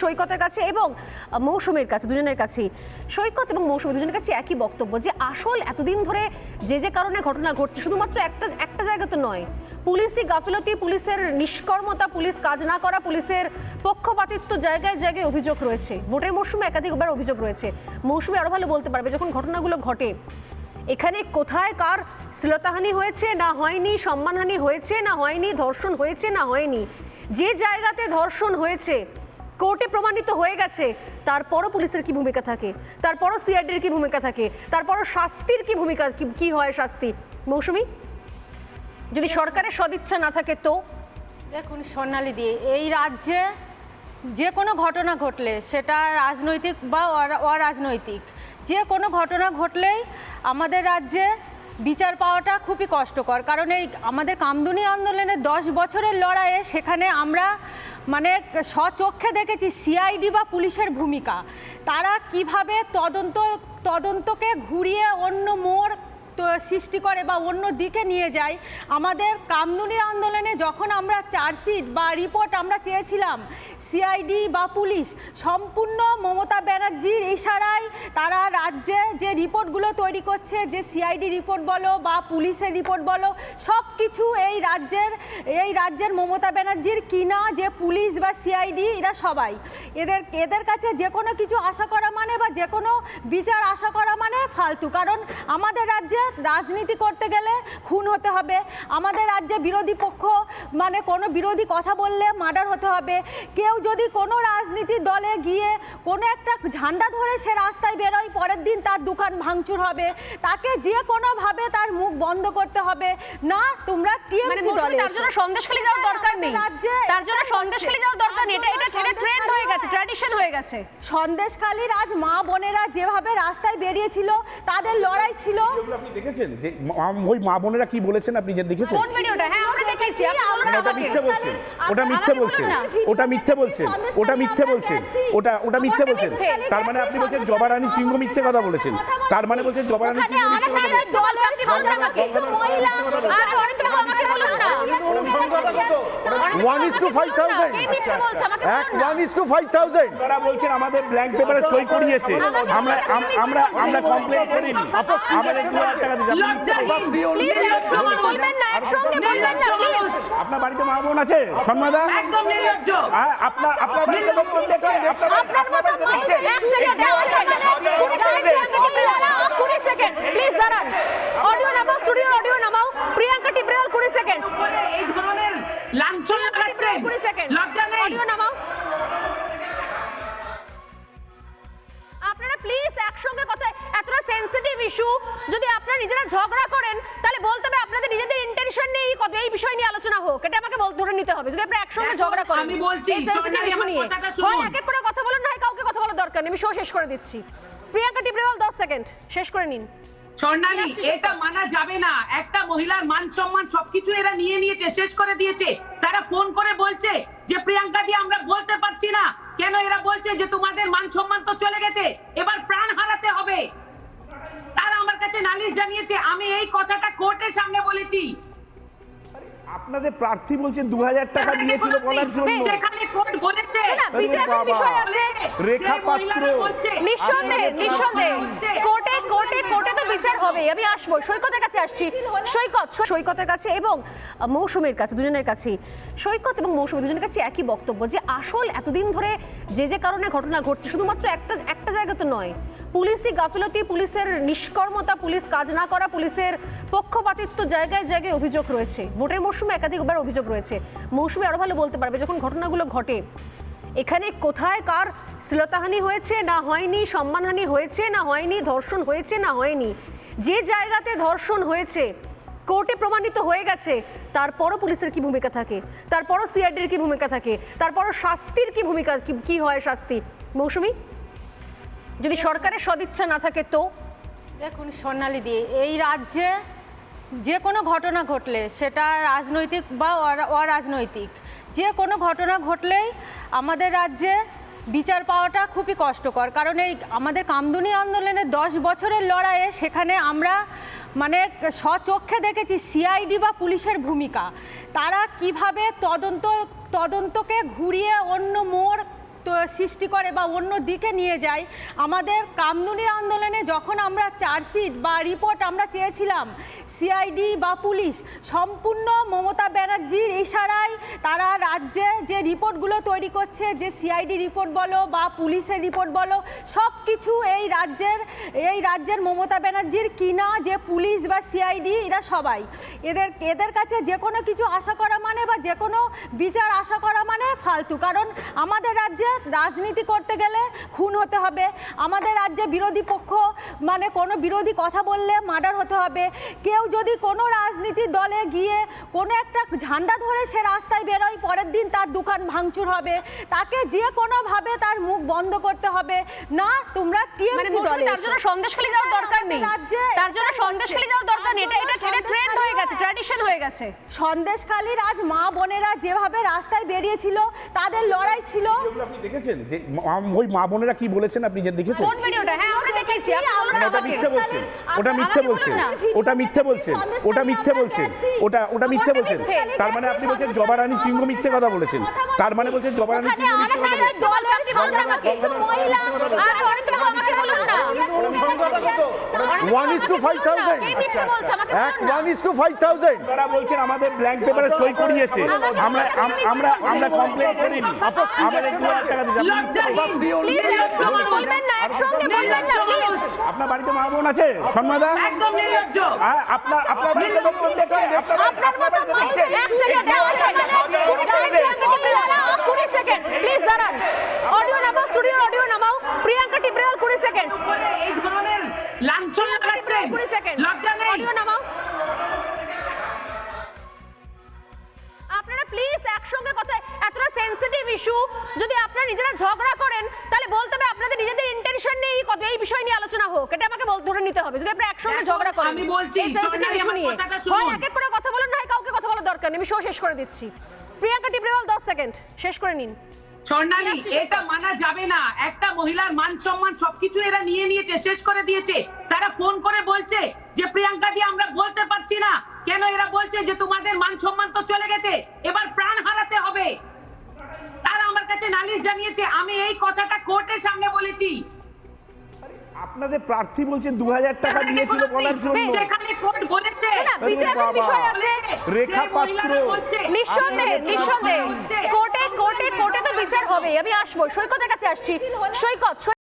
সৈকতের কাছে এবং মৌসুমীর কাছে, দুজনের কাছেই। সৈকত এবং মৌসুমী দুজনের কাছে একই বক্তব্য যে আসল এতদিন ধরে যে যে কারণে ঘটনা ঘটছে, শুধুমাত্র একটা একটা জায়গা তো নয়। পুলিশি গাফিলতি, পুলিশের নিষ্কর্মতা, পুলিশ কাজ না করা, পুলিশের পক্ষপাতিত্ব জায়গায় জায়গায় অভিযোগ রয়েছে। ভোটের মৌসুমে একাধিকবার অভিযোগ রয়েছে। মৌসুমে আরও ভালো বলতে পারবে যখন ঘটনাগুলো ঘটে। এখানে কোথায় কার শ্লীলতাহানি হয়েছে, না হয়নি, সম্মানহানি হয়েছে, না হয়নি, ধর্ষণ হয়েছে, না হয়নি। যে জায়গাতে ধর্ষণ হয়েছে কোর্টে প্রমাণিত হয়ে গেছে তারপরও পুলিশের কি ভূমিকা থাকে? তারপরও সিআইডির কি ভূমিকা থাকে? তারপরও শাস্তির কি ভূমিকা কি- হয় শাস্তি? মৌসুমি যদি সরকারের সদিচ্ছা না থাকে তো? দেখুন স্বর্ণালী দিয়ে এই রাজ্যে যে কোনো ঘটনা ঘটলে সেটা রাজনৈতিক বা অরাজনৈতিক যে কোনো ঘটনা ঘটলেই আমাদের রাজ্যে বিচার পাওয়াটা খুবই কষ্টকর। কারণ এই আমাদের কামদুনি আন্দোলনের দশ বছরের লড়াইয়ে সেখানে আমরা মানে স্বচক্ষে দেখেছি সিআইডি বা পুলিশের ভূমিকা। তারা কীভাবে তদন্ত, তদন্তকে ঘুরিয়ে অন্য মোড় সৃষ্টি করে বা অন্য দিকে নিয়ে যায়। আমাদের কামদুনির আন্দোলনে যখন আমরা চার্জশিট বা রিপোর্ট আমরা চেয়েছিলাম, সিআইডি বা পুলিশ, সম্পূর্ণ মমতা ব্যানার্জির ইশারায় তারা রাজ্যে যে রিপোর্টগুলো তৈরি করছে, যে সিআইডি রিপোর্ট বলো বা পুলিশের রিপোর্ট বলো সব কিছু এই রাজ্যের এই রাজ্যের মমতা ব্যানার্জির কিনা যে পুলিশ বা সিআইডি, এরা সবাই। এদের এদের কাছে যে কোনো কিছু আশা করা মানে বা যে কোনো বিচার আশা করা মানে ফালতু। কারণ আমাদের রাজ্যে রাজনীতি করতে গেলে খুন হতে হবে। আমাদের রাজ্যে বিরোধী পক্ষ মানে কোনো বিরোধী কথা বললে মার্ডার হতে হবে। কেউ যদি কোনো রাজনীতি দলে গিয়ে কোনো একটা ঝান্ডা ধরে সে রাস্তায় বেরোয় পরের দিন তার দোকান ভাঙচুর হবে। তাকে যে কোনোভাবে তার মুখ বন্ধ করতে হবে। না তোমরা মানে টিএমসি দলে তার জন্য সন্দেশখালী যাওয়ার দরকার নেই। রাজ্যে তার জন্য সন্দেশখালী যাওয়ার দরকার নেই। এটা এটা ট্রেন্ড হয়ে গেছে ট্র্যাডিশন হয়ে গেছে। সন্দেশখালীর আজ মা বোনেরা যেভাবে রাস্তায় বেরিয়েছিল তাদের লড়াই ছিল। দেখেছেন? যে ওই মা বোনেরা কি বলেছেন আপনি যে দেখেছেন? কোন ভিডিওটা হ্যাঁ মানে না ওটা মিথ্যে বলছেন ওটা মিথ্যে বলছেন ওটা মিথ্যে বলছেন। ওটা মিথ্যে বলছেন ওটা ওটা মিথ্যে বলছেন। তার মানে আপনি বলছেন জবারানী সিংহ মিথ্যে কথা বলেছেন। তার মানে বলছেন। জবারানী ওখানে সিংহ মিথ্যে কথা বলেছেন। দলের আপনি বলছেন আমাদের ব্ল্যাঙ্ক পেপারে সই করিয়েছে। আমরা আমরা আমরা কমপ্লেন করিনি। আমাদের দু হাজার টাকা একসঙ্গে বলবেন না একসঙ্গে বলবেন না প্লিজ আপনার বাড়িতে মা বোন আছে একদম নির্লজ্জ আপনার আপনার বাড়িতে দেখে আপনার মতো মানুষ এক সেকেন্ড কুড়ি সেকেন্ড প্লিজ দাঁড়ান অডিও নামাও স্টুডিও অডিও নামাও প্রিয়াঙ্কা টিব্রেওয়াল কুড়ি সেকেন্ড এই ধরনের লাঞ্ছনা কুড়ি সেকেন্ড সেনসিটিভ ইস্যু যদি আপনারা নিজেরা ঝগড়া করেন তাহলে বলতে হবে আপনাদের নিজেদের ইন্টেনশন নেই কত এই বিষয় নিয়ে আলোচনা হোক। এটা আমাকে বল ধরে নিতে হবে। যদি আপনারা একসঙ্গে ঝগড়া করেন আমি বলছি, এই sensitive আমার নিয়ে। কথাটা শুনুন। হয় এক এক কথা বলুন না কাউকে কথা বলার দরকার নেই। আমি শো শেষ করে দিচ্ছি। প্রিয়াঙ্কা টিব্রেওয়াল দশ সেকেন্ড শেষ করে নিন। স্বর্ণালী এটা মানা যাবে না। একটা মহিলার মান সম্মান সবকিছু এরা নিয়ে নিয়েছে শেষ করে দিয়েছে। তারা ফোন করে বলছে যে প্রিয়াঙ্কা দিয়ে আমরা বলতে পারছি না। কেন এরা বলছে যে তোমাদের মান সম্মান তো চলে গেছে। এবার প্রাণ হারাতে হবে। আমার কাছে নালিশ জানিয়েছে আমি এই কথাটা কোর্টের সামনে বলেছি। আপনাদের প্রার্থী বলছেন দু হাজার টাকা দিয়েছিল বলার জন্য। যেখানে কোর্ট বলেছে। না, বিচারের বিষয় আছে। রেখা পাত্র। নিঃসন্দেহে নিঃসন্দেহে। কোর্টে কোর্টে কোর্টে তো বিচার হবে আমি আসব। সৈকতের কাছে আসছি। সৈকত সৈকতের কাছে এবং মৌসুমীর কাছে দুজনের কাছেই। সৈকত এবং মৌসুমী দুজনের কাছে একই বক্তব্য যে আসল এতদিন ধরে যে যে কারণে ঘটনা ঘটছে শুধুমাত্র একটা একটা জায়গা তো নয় পুলিশি গাফিলতি, পুলিশের নিষ্কর্মতা, পুলিশ কাজ না করা, পুলিশের পক্ষপাতিত্ব জায়গায় জায়গায় অভিযোগ রয়েছে। ভোটের মৌসুমে একাধিকবার অভিযোগ রয়েছে। মৌসুমী আরও ভালো বলতে পারবে, যখন ঘটনাগুলো ঘটে, এখানে কোথায় কার শ্লীলতাহানি হয়েছে না হয়নি, সম্মানহানি হয়েছে না হয়নি, ধর্ষণ হয়েছে না হয়নি, যে জায়গাতে ধর্ষণ হয়েছে, কোর্টে প্রমাণিত হয়ে গেছে, তারপরও পুলিশের কি ভূমিকা থাকে? তারপরও সিআইডির কি ভূমিকা থাকে? তারপরও শাস্তির কি ভূমিকা কি হয় শাস্তি? মৌসুমী? যদি সরকারের সদিচ্ছা না থাকে তো? দেখুন স্বর্ণালী দি, এই রাজ্যে যে কোনো ঘটনা ঘটলে, সেটা রাজনৈতিক বা অরাজনৈতিক, যে কোনো ঘটনা ঘটলেই আমাদের রাজ্যে বিচার পাওয়াটা খুবই কষ্টকর। কারণ এই আমাদের কামদুনি আন্দোলনের দশ বছরের লড়াইয়ে সেখানে আমরা মানে স্বচক্ষে দেখেছি সিআইডি বা পুলিশের ভূমিকা। তারা কীভাবে তদন্ত, তদন্তকে ঘুরিয়ে অন্য মোড় সৃষ্টি করে বা অন্য দিকে নিয়ে যায়। আমাদের কামদুনির আন্দোলনে যখন আমরা চার্জশিট বা রিপোর্ট আমরা চেয়েছিলাম, সিআইডি বা পুলিশ, সম্পূর্ণ মমতা ব্যানার্জির ইশারায় তারা রাজ্যে যে রিপোর্টগুলো তৈরি করছে, যে সিআইডি রিপোর্ট বলো বা পুলিশের রিপোর্ট বলো সব কিছু এই রাজ্যের এই রাজ্যের মমতা ব্যানার্জির কিনা যে পুলিশ বা সিআইডি, এরা সবাই। এদের এদের কাছে যে কোনো কিছু আশা করা মানে বা যে কোনো বিচার আশা করা মানে ফালতু। কারণ আমাদের রাজ্যে রাজনীতি করতে গেলে খুন হতে হবে। আমাদের রাজ্যে বিরোধী পক্ষ মানে কোনো বিরোধী কথা বললে মার্ডার হতে হবে। কেউ যদি কোনো রাজনীতি দলে গিয়ে কোনো একটা ঝান্ডা ধরে সে রাস্তায় বেরোয় পরের দিন তার দোকান ভাঙচুর হবে। তাকে যে কোনোভাবে তার মুখ বন্ধ করতে হবে। না তোমরা মানে টিএমসি মৌসুমী, দলে তার জন্য সন্দেশখালি যাওয়ার দরকার নেই। তার জন্য সন্দেশখালি যাওয়ার দরকার নেই। এটা ট্রেন্ড হয়ে গেছে ট্র্যাডিশন হয়ে গেছে। সন্দেশখালীর আজ মা বোনেরা যেভাবে রাস্তায় বেরিয়েছিল তাদের লড়াই ছিল। দেখেছেন যে ওই মা বোনেরা কি বলেছেন আপনি যে দেখেছেন? কোন ভিডিওটা হ্যাঁ মানে না ওটা। মিথ্যে বলছেন ওটা মিথ্যে বলছেন ওটা মিথ্যে বলছেন ওটা মিথ্যে বলছেন ওটা ওটা মিথ্যে বলছেন। তার মানে আপনি বলছেন জবারানী সিংহ মিথ্যে কথা বলেছেন। তার মানে বলছেন। জবারানী সিংহ মিথ্যে কথা আমাদের বলছেন। আমাদের ব্ল্যাঙ্ক পেপারে সই করিয়েছে। আমরা আমরা আমরা কমপ্লেন করিনি। আমাদের দু হাজার টাকা দিতে লজ্জা বলবেন না একসঙ্গে বলবেন না আপনার বাড়িতে মা বোন আছে? একদম নির্লজ্জ। আপনার আপনার বাড়িতে দেখছে আপনার আপনার মতো মাইন্ড এক সেকেন্ড এক সেকেন্ড কুড়ি সেকেন্ড প্লিজ দাঁড়ান। অডিও নামাও স্টুডিও অডিও নামাও। প্রিয়াঙ্কা সেকেন্ড এই ধরনের লাঞ্ছন লাগাচ্ছেন কুড়ি সেকেন্ড লজ্জা নেই। অডিও নামাও। আপনারা প্লিজ একসঙ্গে কথা এতটা সেনসিটিভ ইস্যু যদি আপনারা নিজেরা ঝগড়া করেন তাহলে বলতে হবে আপনাদের নিজেদের নেই এই বিষয় নিয়ে আলোচনা হোক এটা আমাকে বল- ধরে নিতে হবে। যদি আপনারা একসঙ্গে ঝগড়া করেন আমি বলছি। হয় এক এক করে কথা বলুন না কাউকে কথা বলার দরকার নেই আমি শো শেষ করে দিচ্ছি। প্রিয়াঙ্কা টিব্রেওয়াল দশ সেকেন্ড শেষ করে নিন। স্বর্ণালী এটা মানা যাবে না। একটা মহিলার মান সম্মান সবকিছু এরা নিয়ে নিয়েছে শেষ করে দিয়েছে। তারা ফোন করে বলছে যে প্রিয়াঙ্কা দিয়ে আমরা বলতে পারছি না। কেন এরা বলছে যে তোমাদের মান সম্মান তো চলে গেছে এবার প্রাণ হারাতে হবে। তারা আমার কাছে নালিশ জানিয়েছে আমি এই কথাটা কোর্টের সামনে বলেছি। আপনাদের প্রার্থী বলছেন দু হাজার টাকা দিয়েছিল বলার জন্য। রেখা পাত্র। নিঃসন্দেহে নিঃসন্দেহে। কোর্টে কোর্টে কোর্টে তো বিচার হবে আমি আসব সৈকতের কাছে আসছি। সৈকত।